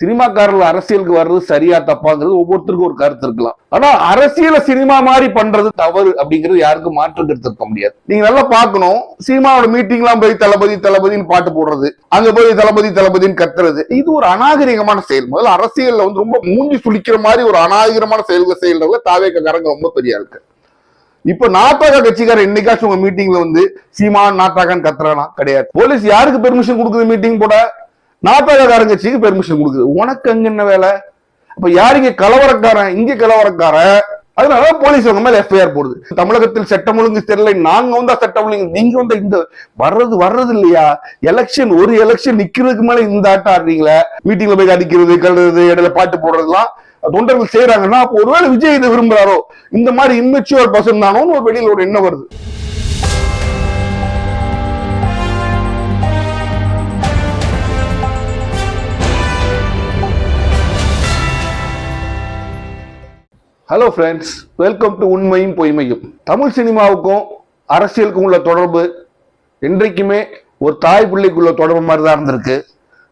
சினிமாக்காரர்கள் அரசியலுக்கு வர்றது சரியா தப்பாங்கிறது ஒவ்வொருத்தருக்கும் ஒரு கருத்து இருக்கலாம். ஆனா அரசியல சினிமா மாதிரி பண்றது தவறு அப்படிங்கிறது யாருக்கும் மாற்று கருத்து இருக்க முடியாது. நீங்க நல்லா பாக்கணும் சினிமாவோட மீட்டிங்லாம் போய் தளபதி தளபதின்னு பாட்டு போடுறது அங்க போய் தளபதி தளபதின்னு கத்துறது இது ஒரு அநாகரிகமான செயல். முதல்ல அரசியல்ல வந்து ரொம்ப மூஞ்சி சுளிக்கிற மாதிரி ஒரு அநாகரிகமான செயல்கள் செயல்றவங்க தாவேக்காரங்க ரொம்ப பெரிய இருக்கு இப்ப நாட்டாக கட்சிக்காரர் என்னைக்காச்சும் உங்க மீட்டிங்ல வந்து சீமான் நாட்டாகான்னு கத்துறானா? கிடையாது. போலீஸ் யாருக்கு பெர்மிஷன் கொடுக்குது மீட்டிங் போட? நாட்டாகாரன் கட்சிக்கு பெர்மிஷன் கொடுக்குது. உனக்கு அங்க என்ன வேலை? அப்ப யார் இங்க கலவரக்காரன் இங்க கலவரக்காரன். அதனால போலீஸ் அவங்க மேல எஃப்ஐஆர் போடுது. தமிழகத்தில் சட்டம் ஒழுங்கு தெரியல நாங்க வந்தா சட்டம் ஒழுங்கு. நீங்க வந்து இந்த வர்றது வர்றது இல்லையா? எலெக்ஷன் ஒரு எலெக்ஷன் நிக்கிறதுக்கு மேல இந்த ஆட்டம் ஆடுறீங்களே? மீட்டிங்ல போய் அடிக்கிறது கழுறது இடையில பாட்டு போடுறதுலாம் தொண்டர்கள் செய்யறாங்கன்னா அப்போ ஒருவேளை விஜய் இதை விரும்புறாரோ? இந்த மாதிரி இம்மெச்சுவர் பர்சன் தானோன்னு ஒரு வெளியில ஒரு எண்ணம் வருது. ஹலோ ஃப்ரெண்ட்ஸ் வெல்கம் டு உண்மையும் பொய்மையும். தமிழ் சினிமாவுக்கும் அரசியலுக்கும் உள்ள தொடர்பு என்றைக்குமே ஒரு தாய் பிள்ளைக்குள்ள தொடர்பு மாதிரி தான் இருந்திருக்கு.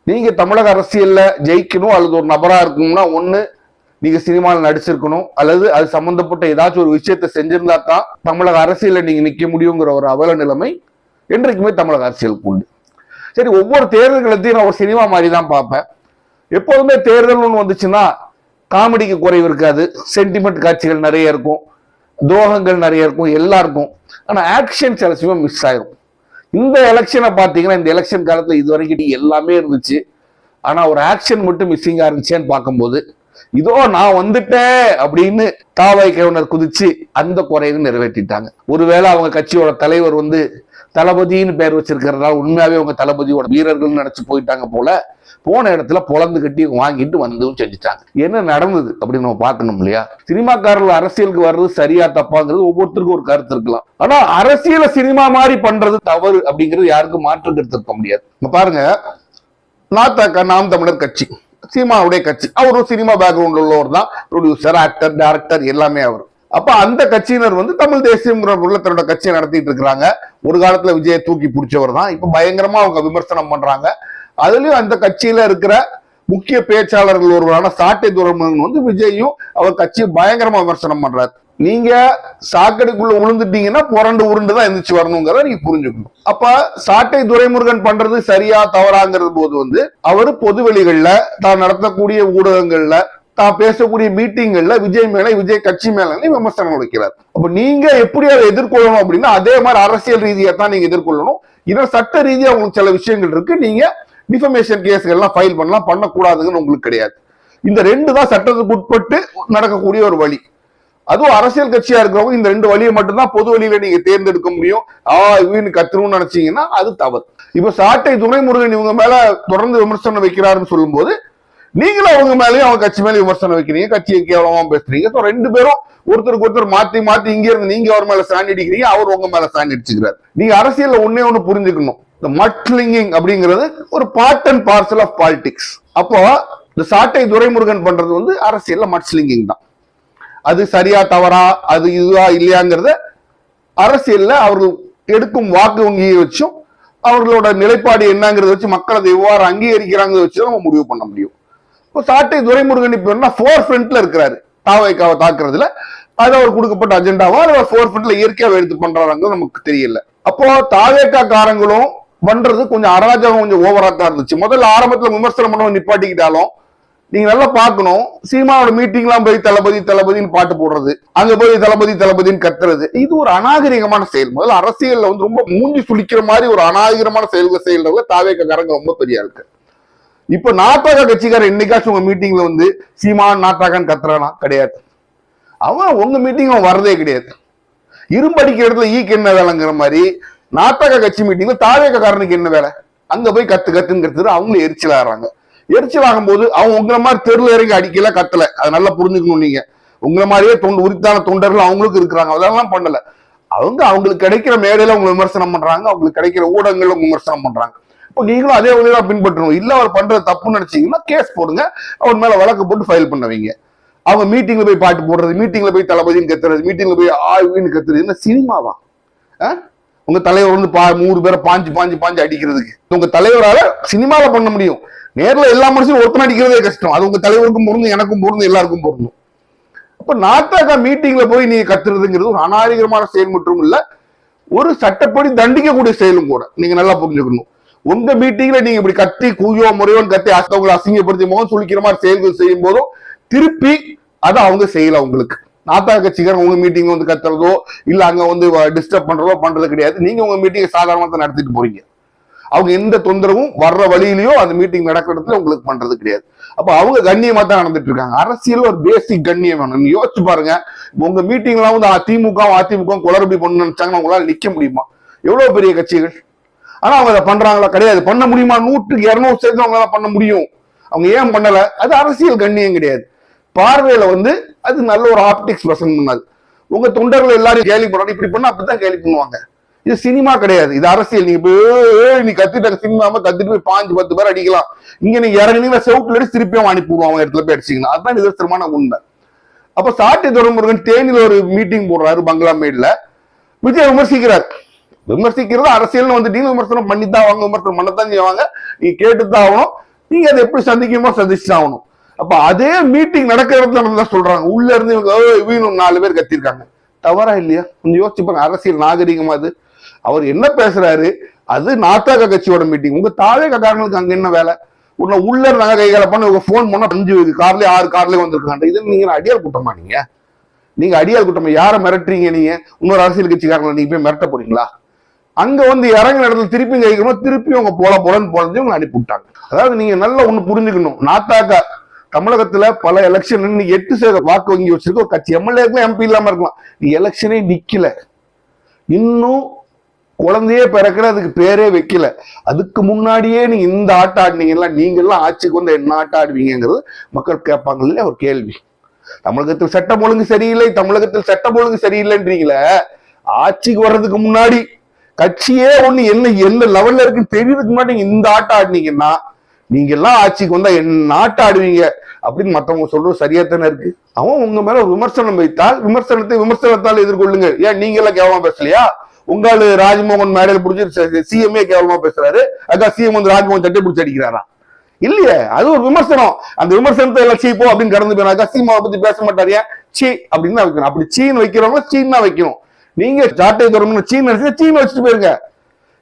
நீங்கள் தமிழக அரசியலில் ஜெயிக்கணும் அல்லது ஒரு நபராக இருக்கணும்னா ஒன்று நீங்கள் சினிமாவில் நடிச்சிருக்கணும் அல்லது அது சம்மந்தப்பட்ட ஏதாச்சும் ஒரு விஷயத்தை செஞ்சிருந்தா தான் தமிழக அரசியலில் நீங்கள் நிற்க முடியுங்கிற ஒரு அவல நிலைமை என்றைக்குமே தமிழக அரசியலுக்கு உண்டு. சரி ஒவ்வொரு தேர்தல்களத்தையும் நான் ஒரு சினிமா மாதிரி தான் பார்ப்பேன். எப்போதுமே தேர்தல் ஒன்று வந்துச்சுன்னா காமெடிக்கு குறைவு இருக்காது. சென்டிமெண்ட் காட்சிகள் நிறைய இருக்கும். துரோகங்கள் நிறைய இருக்கும். எல்லாருக்கும் ஆனால் ஆக்ஷன் சில சமயம் மிஸ் ஆயிரும். இந்த எலெக்ஷனை பார்த்தீங்கன்னா இந்த எலெக்ஷன் காலத்தில் இது வரைக்கும் எல்லாமே இருந்துச்சு. ஆனால் ஒரு ஆக்ஷன் மட்டும் மிஸ்ஸிங்காக இருந்துச்சேன்னு பார்க்கும்போது இதோ நான் வந்துட்டேன் அப்படின்னு தாவாய் கவுனர் குதிச்சு அந்த குறையை நிறைவேற்றிட்டாங்க. ஒருவேளை அவங்க கட்சியோட தலைவர் வந்து தளபதின்னு பேர் வச்சிருக்கிறதா உண்மையாவே அவங்க தளபதியோட வீரர்கள் நினைச்சு போயிட்டாங்க போல போன இடத்துல பொழந்து கட்டி வாங்கிட்டு வந்தும் செஞ்சுட்டாங்க. என்ன நடந்தது அப்படின்னு நம்ம பார்க்கணும் இல்லையா? சினிமாக்காரர்கள் அரசியலுக்கு வர்றது சரியா தப்பாங்கிறது ஒவ்வொருத்தருக்கும் ஒரு கருத்து இருக்கலாம். ஆனா அரசியல சினிமா மாதிரி பண்றது தவறு அப்படிங்கிறது யாருக்கும் மாற்று கருத்து இருக்க முடியாது. பாருங்க நாத்தாக்கா நாம் தமிழர் கட்சி. சீமாவுடைய கட்சி. அவரும் சினிமா பேக்ரவுண்ட் உள்ளவர் தான். ப்ரொடியூசர் ஆக்டர் டேரக்டர் எல்லாமே அவர். அப்ப அந்த கட்சியினர் வந்து தமிழ் தேசியங்கிற உள்ள தன்னோட கட்சியை நடத்திட்டு இருக்கிறாங்க. ஒரு காலத்துல விஜயை தூக்கி பிடிச்சவர் தான். இப்ப பயங்கரமா அவங்க விமர்சனம் பண்றாங்க. அதுலயும் அந்த கட்சியில இருக்கிற முக்கிய பேச்சாளர்கள் ஒருவரான சாட்டை துரமன் வந்து விஜயும் அவர் கட்சியை பயங்கரமா விமர்சனம் பண்றாரு. நீங்க சாக்கடைக்குள்ள விழுந்துட்டீங்கன்னா புரண்டு உருண்டு தான் எந்திரிச்சு வரணுங்கிறத நீங்க புரிஞ்சுக்கணும். அப்ப சாட்டை துரைமுருகன் பண்றது சரியா தவறாங்கிறது போது வந்து அவர் பொதுவெளிகள்ல தான் நடத்தக்கூடிய ஊடகங்கள்ல தான் பேசக்கூடிய மீட்டிங்கள்ல விஜய் மேல விஜய் கட்சி மேல விமர்சனம் வைக்கிறார். அப்ப நீங்க எப்படி அதை எதிர்கொள்ளணும் அப்படின்னா அதே மாதிரி அரசியல் ரீதியா தான் நீங்க எதிர்கொள்ளணும். இதில் சட்ட ரீதியா உங்களுக்கு சில விஷயங்கள் இருக்கு. நீங்க டிஃபமேஷன் கேஸ்கள்லாம் எல்லாம் ஃபைல் பண்ணலாம் பண்ணக்கூடாதுன்னு உங்களுக்கு கிடையாது. இந்த ரெண்டு தான் சட்டத்துக்கு உட்பட்டு நடக்கக்கூடிய ஒரு வழி. அதுவும் அரசியல் கட்சியா இருக்கிறவங்க இந்த ரெண்டு வழியை மட்டும்தான் பொது வழியில நீங்க தேர்ந்தெடுக்க முடியும். ஆ இவனு கத்துணும்னு நினைச்சீங்கன்னா அது தவறு. இப்ப சாட்டை துரைமுருகன் இவங்க மேல தொடர்ந்து விமர்சனம் வைக்கிறாருன்னு சொல்லும்போது நீங்களும் அவங்க மேலேயும் அவங்க கட்சி மேலே விமர்சனம் வைக்கிறீங்க. கட்சியை கேவலமா பேசுறீங்க. ஸோ ரெண்டு பேரும் ஒருத்தருக்கு ஒருத்தர் மாத்தி மாத்தி இங்க இருந்து நீங்க அவர் மேல சாண்டி அடிக்கிறீங்க அவர் உங்க மேல சாண்டி அடிச்சுக்கிறார். நீங்க அரசியல்ல ஒன்னே ஒண்ணு புரிஞ்சுக்கணும். இந்த மட்லிங்கிங் அப்படிங்கிறது ஒரு part and parcel of politics அப்போ இந்த சாட்டை துரைமுருகன் பண்றது வந்து அரசியல்ல மட்ஸ்லிங்கிங் தான். அது சரியா தவறா அது இதுவா இல்லையாங்கிறத அரசியல்ல அவர்கள் எடுக்கும் வாக்கு வங்கியை வச்சும் அவர்களோட நிலைப்பாடு என்னங்கிறத வச்சு மக்கள் அதை எவ்வாறு அங்கீகரிக்கிறாங்க வச்சு நம்ம முடிவு பண்ண முடியும். இப்போ சாட்டை துரைமுருகன் இப்ப என்ன ஃபோர் ஃப்ரண்ட்ல இருக்கிறாரு தாவைக்காவை தாக்குறதுல. அது அவர் கொடுக்கப்பட்ட அஜெண்டாவா அவர் ஃபோர் ஃப்ரண்ட்ல இயற்கையாக எடுத்து பண்றாங்க நமக்கு தெரியல. அப்போ தாவேக்கா காரங்களும் பண்றது கொஞ்சம் அராஜகம் கொஞ்சம் ஓவரா தான் இருந்துச்சு. முதல்ல ஆரம்பத்துல விமர்சனம் பண்ண நிப்பாட்டிக்கிட்டாலும் நீங்க நல்லா பார்க்கணும். சீமாவோட மீட்டிங்லாம் போய் தளபதி தளபதின்னு பாட்டு போடுறது. அங்க போய் தளபதி தளபதின்னு கத்துறது. இது ஒரு அநாகரிகமான செயல். முதல்ல அரசியல்ல வந்து ரொம்ப மூஞ்சி சுளிக்கிற மாதிரி ஒரு அநாகரிகமான செயல்கள் செயல்றவங்க தாவேக்காரங்க ரொம்ப பெரிய இருக்கு இப்ப நாட்டாக கட்சிக்காரர் என்னைக்காச்சும் உங்க மீட்டிங்ல வந்து சீமான் நாட்டாகான்னு கத்துறானா? கிடையாது. அவன் உங்க மீட்டிங் அவன் வரதே கிடையாது. இரும்படிக்கிற இடத்துல ஈக்கு என்ன வேலைங்கிற மாதிரி நாட்டாக கட்சி மீட்டிங்ல தாவேக்காரனுக்கு என்ன வேலை? அங்க போய் கத்து கத்துங்கிறது அவங்களும் எரிச்சல் ஆடுறாங்க எரிச்சல் ஆகும்போது அவன் உங்களை மாதிரி தெருல இறங்கி அடிக்கல கத்தல. அதை நல்லா புரிஞ்சுக்கணும் நீங்க. உங்களை மாதிரியே தொண்டு உரித்தான தொண்டர்கள் அவங்களுக்கு இருக்கிறாங்க. அதெல்லாம் பண்ணல. அவங்க அவங்களுக்கு கிடைக்கிற மேடையில அவங்க விமர்சனம் பண்றாங்க. அவங்களுக்கு கிடைக்கிற ஊடகங்கள்ல விமர்சனம் பண்றாங்க. இப்போ நீங்களும் அதே வழியில பின்பற்றணும். இல்ல அவர் பண்றது தப்புன்னு நினைச்சீங்கன்னா கேஸ் போடுங்க. அவர் மேல வழக்கு போட்டு ஃபைல் பண்ணுவீங்க. அவங்க மீட்டிங்ல போய் பாட்டு போடுறது மீட்டிங்ல போய் தளபதின்னு கத்துறது மீட்டிங்ல போய் ஆய்வுன்னு கத்துறது என்ன சினிமாவா? உங்க தலைவர் வந்து பா நூறு பேரை பாஞ்சு பாஞ்சு பாஞ்சு அடிக்கிறதுக்கு. உங்க தலைவரால சினிமாவில பண்ண முடியும். நேர்ல எல்லா மனுஷனும் ஒருத்தனை அடிக்கிறதே கஷ்டம். அது உங்க தலைவருக்கும் பொருந்தும் எனக்கும் பொருந்தும் எல்லாருக்கும் பொருந்தும். அப்ப நாட்டாக்கா மீட்டிங்ல போய் நீங்க கத்துறதுங்கிறது ஒரு அநாகரிகமான செயல் மட்டும் இல்ல. ஒரு சட்டப்படி தண்டிக்கக்கூடிய செயலும் கூட. நீங்க நல்லா புரிஞ்சுக்கணும். உங்க மீட்டிங்ல நீங்க இப்படி கத்தி கூயோ முறையோன்னு கத்தி அவங்களை அசிங்கப்படுத்தும் முகம் சுழிக்கிற மாதிரி செயல்கள் செய்யும் போதும் திருப்பி அதை அவங்க செய்யலாம் உங்களுக்கு நாத்தா கட்சிக்காரங்க உங்க மீட்டிங் வந்து கத்துறதோ இல்ல அங்க வந்து டிஸ்டர்ப் பண்றதோ பண்றது கிடையாது. நீங்க உங்க மீட்டிங் சாதாரணமா தான் நடத்திட்டு போறீங்க. அவங்க எந்த தொந்தரவும் வர்ற வழியிலயோ அந்த மீட்டிங் நடக்கிற இடத்துல உங்களுக்கு பண்றது கிடையாது. அப்ப அவங்க கண்ணியமா தான் நடந்துட்டு இருக்காங்க. அரசியல் ஒரு பேசிக் கண்ணியம் வேணும். யோசிச்சு பாருங்க. உங்க மீட்டிங்லாம் வந்து அதிமுக அதிமுக குளறுபடி பண்ணு நினைச்சாங்கன்னா உங்களால நிக்க முடியுமா? எவ்வளவு பெரிய கட்சிகள்? ஆனா அவங்க அதை பண்றாங்களா கிடையாது. பண்ண முடியுமா? நூற்றுக்கு இருநூறு சேர்த்து அவங்களால பண்ண முடியும். அவங்க ஏன் பண்ணல? அது அரசியல் கண்ணியம் கிடையாது. பார்வையில வந்து அது நல்ல ஒரு ஆப்டிக்ஸ் பிரசன்ட் பண்ணாது உங்க தொண்டர்கள் எல்லாரும் கேலி பண்ணணும். இப்படி பண்ணா அப்படித்தான் கேலி பண்ணுவாங்க. இது சினிமா கிடையாது. இது அரசியல். நீங்க போய் நீ கத்திட்டாங்க சினிமாம கத்திட்டு போய் பாஞ்சு பத்து பேர் அடிக்கலாம். இங்க நீங்க இறங்கினீங்க செவுட்டுல அடிச்சு திருப்பியும் அனுப்பி இடத்துல போய் அடிச்சிங்கன்னா. அதுதான் நிதர்சனமான உண்மை. அப்ப சாட்டி துரைமுருகன் தேனியில ஒரு மீட்டிங் போடுறாரு பங்களாமேட்ல விஜய் விமர்சிக்கிறார். விமர்சிக்கிறது அரசியல்னு வந்துட்டீங்க விமர்சனம் பண்ணித்தான் வாங்க விமர்சனம் பண்ணத்தான் செய்வாங்க. நீங்க கேட்டுத்தான் ஆகணும். நீங்க அதை எப்படி சந்திக்கணுமோ சந்திச்சு ஆகணும். அப்ப அதே மீட்டிங் நடக்கிற இடத்துல தான் சொல்றாங்க. உள்ள இருந்து இவங்க "ஏய், நாலு பேர் கத்திருக்காங்க. தவறா இல்லையா? கொஞ்சம் யோசிச்சுப்பாங்க அரசியல் நாகரிகமா அது. அவர் என்ன பேசுறாரு? அது நாத்தாக கட்சியோட மீட்டிங் உங்க தாவேக்காரங்களுக்கு அங்க என்ன வேலை? உன்னை உள்ள இருந்தாங்க கைகளை பண்ண உங்க போன் பண்ண அஞ்சு கார்லயே ஆறு கார்லயே வந்திருக்காங்க. இது நீங்க அடியால் கூட்டமா நீங்க நீங்க அடியால் கூட்டமா யாரை மிரட்டுறீங்க நீங்க? இன்னொரு அரசியல் கட்சிக்காரங்களை நீங்க போய் மிரட்ட போறீங்களா? அங்க வந்து இறங்கின இடத்துல திருப்பி கைக்கணும் திருப்பி உங்க போல போலன்னு போலன்னு உங்களை அனுப்பி விட்டாங்க. அதாவது நீங்க நல்லா ஒண்ணு புரிஞ்சுக்கணும். நாத்தாக்கா தமிழகத்துல பல எலெக்ஷன் இன்னைக்கு எட்டு சேர வாக்கு வங்கி வச்சிருக்க. ஒரு கட்சி எம்எல்ஏ இருக்கலாம் எம்பி இல்லாம இருக்கலாம். நீ எலெக்ஷனே நிக்கல. இன்னும் குழந்தையே பிறக்கிற அதுக்கு பேரே வைக்கல. அதுக்கு முன்னாடியே நீ இந்த ஆட்டம் ஆடினீங்கன்னா நீங்கெல்லாம் ஆட்சிக்கு வந்து என்ன ஆட்டம் ஆடுவீங்கிறது மக்கள் கேட்பாங்க. இல்லையா ஒரு கேள்வி. தமிழகத்தில் சட்டம் ஒழுங்கு சரியில்லை தமிழகத்தில் சட்டம் ஒழுங்கு சரியில்லைன்றீங்களே ஆட்சிக்கு வர்றதுக்கு முன்னாடி கட்சியே ஒண்ணு என்ன எந்த லெவல்ல இருக்குன்னு தெரியறதுக்கு முன்னாடி இந்த ஆட்டம் ஆடினீங்கன்னா நீங்க எல்லாம் ஆட்சிக்கு வந்தா என் நாட்டை ஆடுவீங்க அப்படின்னு மத்தவங்க சொல்றது சரியா தானே இருக்கு? அவன் உங்க மேல விமர்சனம் வைத்தால் விமர்சனத்தை விமர்சனத்தால் எதிர்கொள்ளுங்க. ஏன் நீங்க எல்லாம் கேவலமா பேசலையா? உங்காளு ராஜ்மோகன் மேடையில் பிடிச்சி சிஎம்ஏ கேவலமா பேசுறாரு. அதான் சிஎம் வந்து ராஜ்மோகன் தட்டி பிடிச்சி அடிக்கிறாரா? இல்லையே அது ஒரு விமர்சனம். அந்த விமர்சனத்தை எல்லாம் சீப்போ அப்படின்னு கடந்து போயினாக்கா சீமாவை பத்தி பேச மாட்டாரியா சீ அப்படின்னு தான் வைக்கணும். அப்படி சீன் வைக்கிறவங்க சீன் தான் வைக்கணும். நீங்க சாட்டை தரணும் சீன் நினைச்சு சீன் வச்சுட்டு போயிருங்க.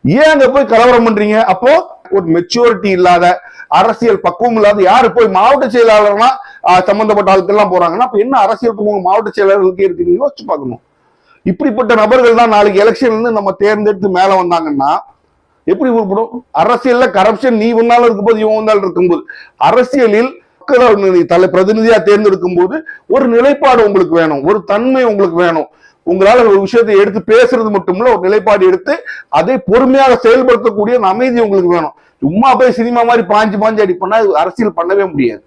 ஏன் அங்க போய் கலவரம் பண்றீங்க? அப்போ ஒரு மெச்சூரிட்டி இல்லாத அரசியல் பக்குவம் இல்லாத யாரு போய் மாவட்ட செயலாளர்னா சம்பந்தப்பட்ட சம்பந்தப்பட்ட ஆட்கள்லாம் போறாங்கன்னா அப்ப என்ன அரசியல் பக்குவம் மாவட்ட செயலாளர்களுக்கு இருக்கு நீங்க யோசிச்சு பார்க்கணும். இப்படிப்பட்ட நபர்கள் தான் நாளைக்கு எலெக்ஷன்ல இருந்து நம்ம தேர்ந்தெடுத்து மேல வந்தாங்கன்னா எப்படி உருப்படும்? அரசியல்ல கரப்ஷன் நீ வந்தாலும் இருக்கும்போது இவன் வந்தாலும் இருக்கும்போது அரசியலில் தலை பிரதிநிதியா தேர்ந்தெடுக்கும் போது ஒரு நிலைப்பாடு உங்களுக்கு வேணும் ஒரு தன்மை உங்களுக்கு வேணும். உங்களால் ஒரு விஷயத்தை எடுத்து பேசுறது மட்டும் இல்ல ஒரு நிலைப்பாடு எடுத்து அதை பொறுமையாக செயல்படுத்தக்கூடிய அமைதி உங்களுக்கு வேணும். சும்மா போய் சினிமா மாதிரி பாஞ்சு பாஞ்சு அடி அரசியல் பண்ணவே முடியாது.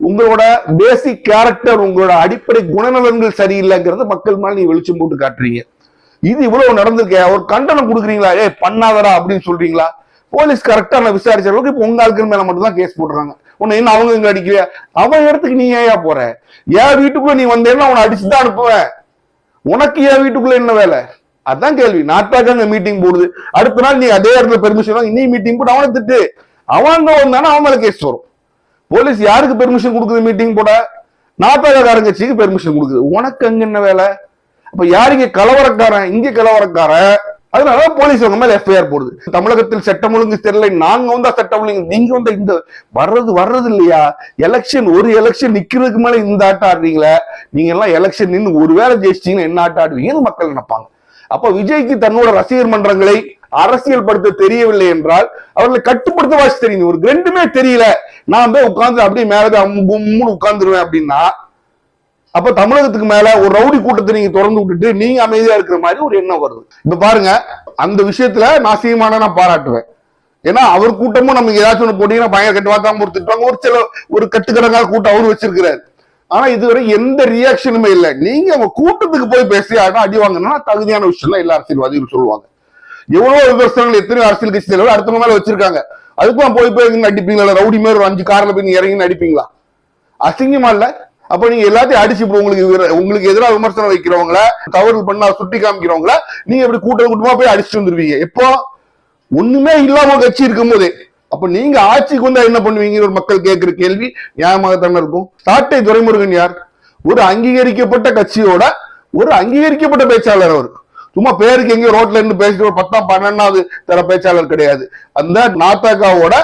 உங்களோட பேசிக் கேரக்டர் உங்களோட அடிப்படை குணநலன்கள் சரியில்லைங்கிறத மக்கள் மேலே நீங்க வெளிச்சம் போட்டு காட்டுறீங்க. இது இவ்வளவு நடந்திருக்க ஒரு கண்டனம் கொடுக்குறீங்களா? ஏ பண்ணாதடா அப்படின்னு சொல்றீங்களா? போலீஸ் கரெக்டா நான் விசாரிச்ச அளவுக்கு இப்ப உங்க ஆட்கள் மேல மட்டும் தான் கேஸ் போடுறாங்க. உன்னை என்ன அவங்க இங்க அடிக்கலையா அவன் இடத்துக்கு நீ ஏயா போற? ஏன் வீட்டுக்குள்ள நீ வந்தேன்னா அவனை அடிச்சுதான் அனுப்புவேன். உனக்கு என் வீட்டுக்குள்ள என்ன வேலை? அதான் கேள்வி. நாட்டாக அங்க மீட்டிங் போடுது. அடுத்த நாள் நீ அதே இடத்துல பெர்மிஷன் நீ மீட்டிங் போட்டு அவனை திட்டு. அவன் வந்தானா அவன் மேல கேஸ் வரும். போலீஸ் யாருக்கு பெர்மிஷன் கொடுக்குது மீட்டிங் போட? நாட்டாளக்காரன் கட்சிக்கு பெர்மிஷன் கொடுக்குது. உனக்கு அங்க என்ன வேலை? அப்ப யார் இங்க கலவரக்காரன்? இங்க கலவரக்காரன்? அதனால போலீஸ் உங்க மேல எஃப்ஐஆர் போடுது. தமிழகத்தில் சட்டம் ஒழுங்கு தெரியல நாங்க வந்தா சட்டம் ஒழுங்கு நீங்க வந்தா இந்த வர்றது வர்றது இல்லையா? எலெக்ஷன் ஒரு எலெக்ஷன் நிக்கிறதுக்கு மேல இந்த ஆட்டம் ஆடுறீங்களே? நீங்க எல்லாம் எலெக்ஷன் நின்று ஒருவேளை ஜெயிச்சிட்டீங்கன்னா என்ன ஆட்டம் ஆடுவீங்கன்னு மக்கள் நினைப்பாங்க. அப்ப விஜய்க்கு தன்னோட ரசிகர் மன்றங்களை அரசியல் படுத்த தெரியவில்லை என்றால் அவர்களை கட்டுப்படுத்த வாசி தெரியும். ஒரு ரெண்டுமே தெரியல. நான் போய் உட்கார்ந்து அப்படியே மேலே உட்காந்துருவேன் அப்படின்னா அப்ப தமிழகத்துக்கு மேல ஒரு ரவுடி கூட்டத்தை நீங்க திறந்து விட்டுட்டு நீங்க அமைதியா இருக்கிற மாதிரி ஒரு எண்ணம் வருது. இப்ப பாருங்க அந்த விஷயத்துல நான் சீமான நான் பாராட்டுவேன். ஏன்னா அவர் கூட்டமும் நமக்கு ஏதாச்சும் ஒண்ணு போட்டீங்கன்னா பயங்கர கட்டு வாத்தாம ஒரு ஒரு சில ஒரு கட்டுக்கடங்காத கூட்டம் அவரு வச்சிருக்கிறாரு. ஆனா இதுவரை எந்த ரியாக்ஷனுமே இல்லை. நீங்க அவங்க கூட்டத்துக்கு போய் பேசி ஆனா அடி வாங்கினா தகுதியான விஷயம் தான் எல்லா அரசியல்வாதிகளும் சொல்லுவாங்க. எவ்வளவு விமர்சனங்கள் எத்தனை அரசியல் கட்சி தலைவர் அடுத்த மேல வச்சிருக்காங்க. அதுக்கும் போய் போய் அடிப்பீங்களா? ரவுடி மாதிரி ஒரு அஞ்சு கார்ல போய் இறங்கி அடிப்பீங்களா? அசிங்கமா இல்ல. அப்ப நீங்க எல்லாத்தையும் அடிச்சு உங்களுக்கு உங்களுக்கு எதிராக விமர்சனம் வைக்கிறவங்கள தவறு பண்ணா சுட்டி காமிக்கிறவங்கள நீங்க இப்படி கூட்டம் கூட்டமா போய் அடிச்சுட்டு வந்துருவீங்க. எப்போ ஒண்ணுமே இல்லாம கட்சி இருக்கும் போதே அப்ப நீங்க ஆட்சிக்கு வந்தா என்ன பண்ணுவீங்க? ஒரு மக்கள் கேட்கிற கேள்வி நியாயமாகத்தானே இருக்கும். சாட்டை துரைமுருகன் யார்? ஒரு அங்கீகரிக்கப்பட்ட கட்சியோட ஒரு அங்கீகரிக்கப்பட்ட பேச்சாளர் அவர். சும்மா பேருக்கு எங்கேயோ ரோட்ல இருந்து பேசிட்டு ஒரு பத்தாம் பன்னெண்டாவது தர பேச்சாளர் கிடையாது. அந்த நாத்தாக்காவோட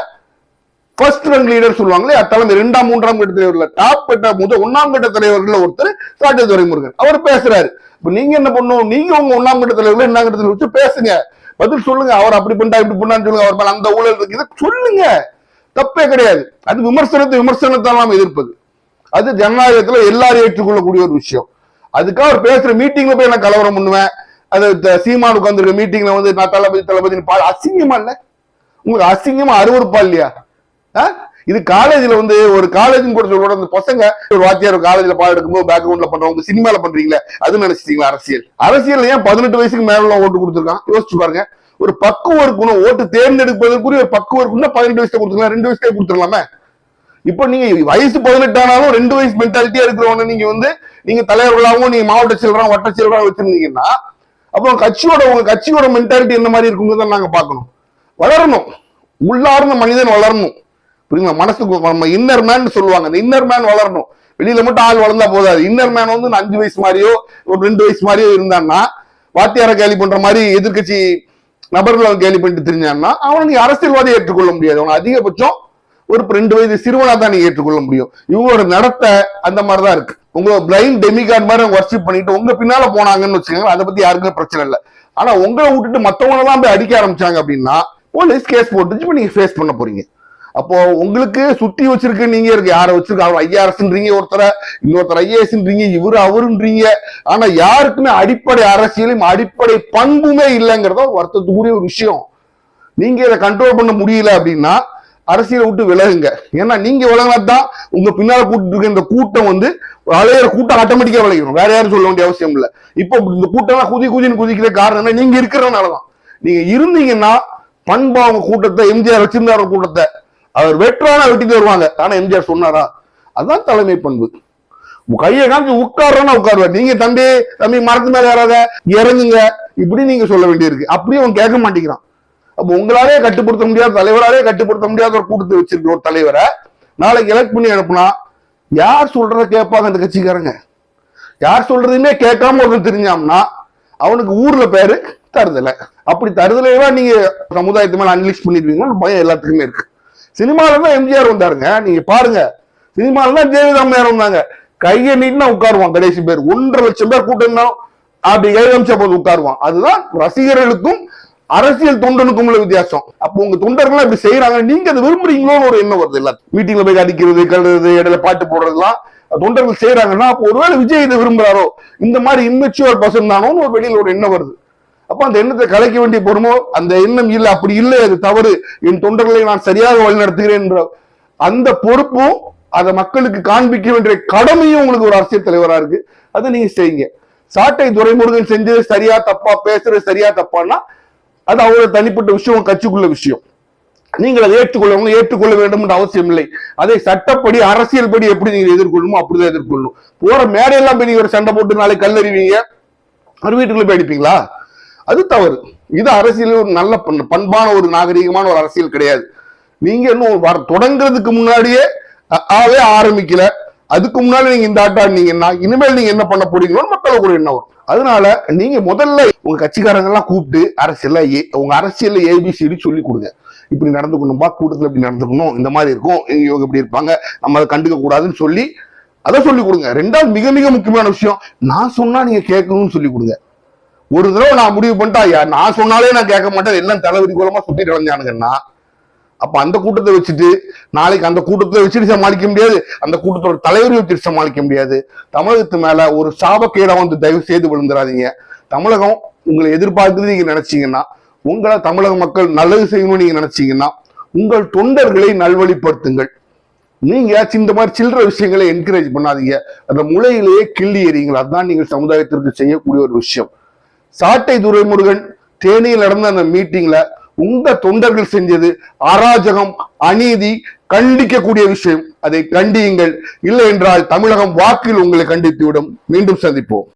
ஃபர்ஸ்ட் ரேங்க் லீடர் சொல்லுவாங்களே அத்தலைமை இரண்டாம் மூன்றாம் கட்ட தலைவர்ல டாப் கட்ட முதல் ஒன்னாம் கட்ட தலைவர்கள் ஒருத்தர் சாட்டை துரைமுருகன். அவர் பேசுறாரு. இப்ப நீங்க என்ன பண்ணும் நீங்க உங்க ஒன்னாம் கட்ட தலைவர்கள் இரண்டாம் கட்ட தலைவர் வச்சு பேசுங்க. பதில் சொல்லுங்க. அவர் அப்படி பண்ணா இப்படி பண்ணான்னு சொல்லுங்க. அவர் மேல அந்த ஊழல் இருக்கு. இதை சொல்லுங்க. தப்பே கிடையாது. அது விமர்சனத்தை விமர்சனத்தால் நாம் எதிர்ப்பது. அது ஜனநாயகத்துல எல்லாரும் ஏற்றுக்கொள்ளக்கூடிய ஒரு விஷயம். அதுக்காக அவர் பேசுற மீட்டிங்ல போய் நான் கலவரம் பண்ணுவேன். அது த- சீமான் உட்காந்துருக்க மீட்டிங்ல வந்து நான் தளபதி தளபதினு பா அசிங்கமா இல்ல? உங்களுக்கு அசிங்கமா அருவருப்பா இல்லையா? இது காலேஜ்ல வந்து ஒரு காலேஜ் கூட சொல்ல அந்த பசங்க ஒரு வாத்தியார் காலேஜ்ல பாடம் எடுக்கும்போது பேக்ரவுண்ட்ல பண்றவங்க சினிமால பண்றீங்களே அது நினைச்சிட்டீங்களா அரசியல்? அரசியல் ஏன் பதினெட்டு வயசுக்கு மேல ஓட்டு கொடுத்துருக்கான்? யோசிச்சு பாருங்க. ஒரு பக்குவம் இருக்கணும் ஓட்டு தேர்ந்தெடுப்பதற்குரிய ஒரு பக்குவம் இருக்குன்னா பதினெட்டு வயசுல கொடுத்துக்கலாம் ரெண்டு வயசுல கொடுத்துடலாமே இப்போ நீங்க வயசு பதினெட்டு ஆனாலும் ரெண்டு வயசு மென்டாலிட்டியா இருக்கிறவங்க நீங்க வந்து நீங்க தலைவர்களாகவும் நீங்க மாவட்ட செயலராகவும் வட்ட செயலராகவும் வச்சிருந்தீங்கன்னா அப்புறம் கட்சியோட உங்க கட்சியோட மென்டாலிட்டி என்ன மாதிரி இருக்குங்கிறத நாங்க பார்க்கணும். வளரணும். உள்ளார்ந்த மனிதன் வளரணும். புரியுங்களா மனசுக்கு நம்ம இன்னர் மேன் சொல்லுவாங்க. அந்த இன்னர் மேன் வளரணும். வெளியில மட்டும் ஆள் வளர்ந்தா போதாது. இன்னர் மேன் வந்து அஞ்சு வயசு மாதிரியோ ஒரு ரெண்டு வயசு மாதிரியோ இருந்தான்னா வாத்தியார கேலி பண்ற மாதிரி எதிர்க்கட்சி நபர்களை அவன் கேலி பண்ணிட்டு தெரிஞ்சான்னா அவனை நீ அரசியல்வாதியை ஏற்றுக்கொள்ள முடியாது. அவன் அதிகபட்சம் ஒரு ரெண்டு வயது சிறுவனா தான் நீங்க ஏற்றுக்கொள்ள முடியும். இவங்களோட நடத்தை அந்த மாதிரி தான் இருக்கு. உங்க பிளைண்ட் டெமிகார்ட் மாதிரி ஒர்ஷிப் பண்ணிட்டு உங்க பின்னால போனாங்கன்னு வச்சுக்கோங்க அதை பத்தி யாருக்கும் பிரச்சனை இல்லை. ஆனா உங்களை விட்டுட்டு மத்தவங்க தான் போய் அடிக்க ஆரம்பிச்சாங்க அப்படின்னா போலீஸ் கேஸ் போட்டுச்சு நீங்க ஃபேஸ் பண்ண போறீங்க. அப்போ உங்களுக்கு சுத்தி வச்சிருக்க நீங்க இருக்கு. யாரை வச்சிருக்க? அவர் ஐஆர்எஸ்ன்றீங்க ஒருத்தர இன்னொருத்தர் ஐஏஎஸ்ன்றீங்க இவரு அவருன்றீங்க. ஆனா யாருக்குமே அடிப்படை அரசியலும் அடிப்படை பண்புமே இல்லைங்கிறத வருத்தத்துக்குரிய ஒரு விஷயம். நீங்க இதை கண்ட்ரோல் பண்ண முடியல அப்படின்னா அரசியலை விட்டு விலகுங்க. ஏன்னா நீங்க விலகினாதான் உங்க பின்னால கூட்டிட்டு இருக்க இந்த கூட்டம் வந்து வளையிற கூட்டம் ஆட்டோமேட்டிக்கா விளையிடும் வேற யாரும் சொல்ல வேண்டிய அவசியம் இல்ல. இப்போ இந்த கூட்டம் குதி குதின்னு குதிக்கிற காரணம் என்ன? நீங்க இருக்கிறதுனாலதான். நீங்க இருந்தீங்கன்னா பண்பா அவங்க கூட்டத்தை எம்ஜிஆர் வச்சிருந்தாரு கூட்டத்தை. அவர் வெற்றானா வெட்டிட்டு வருவாங்க. ஆனா எம்ஜிஆர் சொன்னாரா? அதான் தலைமை பண்பு. கையை காமிச்சு உட்கார்றோம்னா உட்காருவார். நீங்க தம்பி தம்பி மரத்து மேல ஏறாத இறங்குங்க. இப்படி நீங்க சொல்ல வேண்டியிருக்கு. அப்படியே அவன் கேட்க மாட்டேங்கிறான். அப்ப உங்களாலே கட்டுப்படுத்த முடியாத தலைவராலே கட்டுப்படுத்த முடியாத ஒரு கூட்டத்தை வச்சிருக்க ஒரு தலைவரை நாளைக்கு எலக்ட் பண்ணி அனுப்புனா யார் சொல்றத கேட்பாங்க அந்த கட்சிக்காரங்க? யார் சொல்றதுமே கேட்காம ஒருத்தன் தெரிஞ்சாம்னா அவனுக்கு ஊர்ல பேரு தருதலை. அப்படி தருதலைவா நீங்க சமுதாயத்து மேல அன்லிஸ்ட் பண்ணிருவீங்களா? பயம் எல்லாத்துக்குமே இருக்கு. சினிமால தான் எம்ஜிஆர் வந்தாருங்க. நீங்க பாருங்க. சினிமாவில் தான் ஜெயலலிதா அம்மையார் வந்தாங்க. கையை நீட்டினா உட்காருவான் கடைசி பேர். ஒன்றரை லட்சம் பேர் கூட்டம் அப்படி கை போது உட்காருவான். அதுதான் ரசிகர்களுக்கும் அரசியல் தொண்டனுக்கும் உள்ள வித்தியாசம். அப்போ உங்க தொண்டர்கள் இப்படி செய்யறாங்க நீங்க அதை விரும்புறீங்களோன்னு ஒரு எண்ணம் வருது இல்ல மீட்டிங்ல போய் அடிக்கிறது கழுறது இடையில பாட்டு போடுறதுலாம் தொண்டர்கள் செய்யறாங்கன்னா அப்போ ஒருவேளை விஜய் இதை விரும்புறாரோ? இந்த மாதிரி இம்மெச்சுவர் பர்சன் தானோன்னு ஒரு வெளியில ஒரு எண்ணம் வருது. அப்ப அந்த எண்ணத்தை கலைக்க வேண்டிய பொறுமோ அந்த எண்ணம் இல்லை அப்படி இல்லை அது தவறு. என் தொண்டர்களை நான் சரியாக வழிநடத்துகிறேன் என்ற அந்த பொறுப்பும் அதை மக்களுக்கு காண்பிக்க வேண்டிய கடமையும் உங்களுக்கு ஒரு அரசியல் தலைவரா இருக்கு. அதை நீங்க செய்யுங்க. சாட்டை துரைமுருகன் செஞ்சது சரியா தப்பா பேசுறது சரியா தப்பான்னா அது அவரோட தனிப்பட்ட விஷயம் கட்சிக்குள்ள விஷயம். நீங்கள் அதை ஏற்றுக்கொள்ளவங்க ஏற்றுக்கொள்ள வேண்டும் என்ற அவசியம் இல்லை. அதை சட்டப்படி அரசியல் படி எப்படி நீங்க எதிர்கொள்ளணுமோ அப்படிதான் எதிர்கொள்ளணும். போற மேடையெல்லாம் போய் நீங்க ஒரு சண்டை போட்டு நாளைக்கு கல்லறிவீங்க. ஒரு வீட்டுக்குள்ள போய் அடிப்பீங்களா? அது தவறு. இது அரசியல் ஒரு நல்ல பண்- பண்பான ஒரு நாகரிகமான ஒரு அரசியல் கிடையாது. நீங்க இன்னும் வர தொடங்குறதுக்கு முன்னாடியே ஆவே ஆரம்பிக்கல. அதுக்கு முன்னாடி நீங்க இந்த ஆட்டம் ஆடினீங்கன்னா இனிமேல் நீங்க என்ன பண்ண போறீங்களோ மக்களுக்கு கூட என்ன வரும். அதனால நீங்க முதல்ல உங்க கட்சிக்காரங்க எல்லாம் கூப்பிட்டு அரசியல் ஏ- உங்க அரசியல் ஏபிசிடி சொல்லி கொடுங்க. இப்படி நடந்துக்கணும்பா கூட்டத்துல இப்படி நடந்துக்கணும் இந்த மாதிரி இருக்கும் இவங்க இப்படி இருப்பாங்க நம்ம அதை கண்டுக்க கூடாதுன்னு சொல்லி அதை சொல்லி கொடுங்க. ரெண்டாவது மிக மிக முக்கியமான விஷயம் நான் சொன்னா நீங்க கேட்கணும்னு சொல்லி கொடுங்க. ஒரு தடவை நான் முடிவு பண்ணிட்டா நான் சொன்னாலே நான் கேட்க மாட்டேன். என்ன தலைவரி கோலமா சுத்தி நடந்தானுங்கன்னா அப்ப அந்த கூட்டத்தை வச்சுட்டு நாளைக்கு அந்த கூட்டத்தை வச்சுட்டு சமாளிக்க முடியாது. அந்த கூட்டத்தோட தலைவரை வச்சுட்டு சமாளிக்க முடியாது. தமிழகத்து மேல ஒரு சாபக்கேடா வந்து தயவு செய்து விழுந்துடாதீங்க தமிழகம் உங்களை எதிர்பார்க்குது நீங்க நினைச்சீங்கன்னா உங்களை தமிழக மக்கள் நல்லது செய்யணும்னு நீங்க நினைச்சீங்கன்னா உங்கள் தொண்டர்களை நல்வழிப்படுத்துங்கள். நீங்க இந்த மாதிரி சில்லற விஷயங்களை என்கரேஜ் பண்ணாதீங்க. அந்த முளையிலேயே கிள்ளி எறியுங்கள். அதுதான் நீங்கள் சமுதாயத்திற்கு செய்யக்கூடிய ஒரு விஷயம். சாட்டை துரைமுருகன் தேனியில் நடந்த அந்த மீட்டிங்ல உங்க தொண்டர்கள் செஞ்சது அராஜகம் அநீதி கண்டிக்கக்கூடிய விஷயம். அதை கண்டியுங்கள். இல்லை என்றால் தமிழகம் வாக்கில் உங்களை கண்டித்துவிடும். மீண்டும் சந்திப்போம்.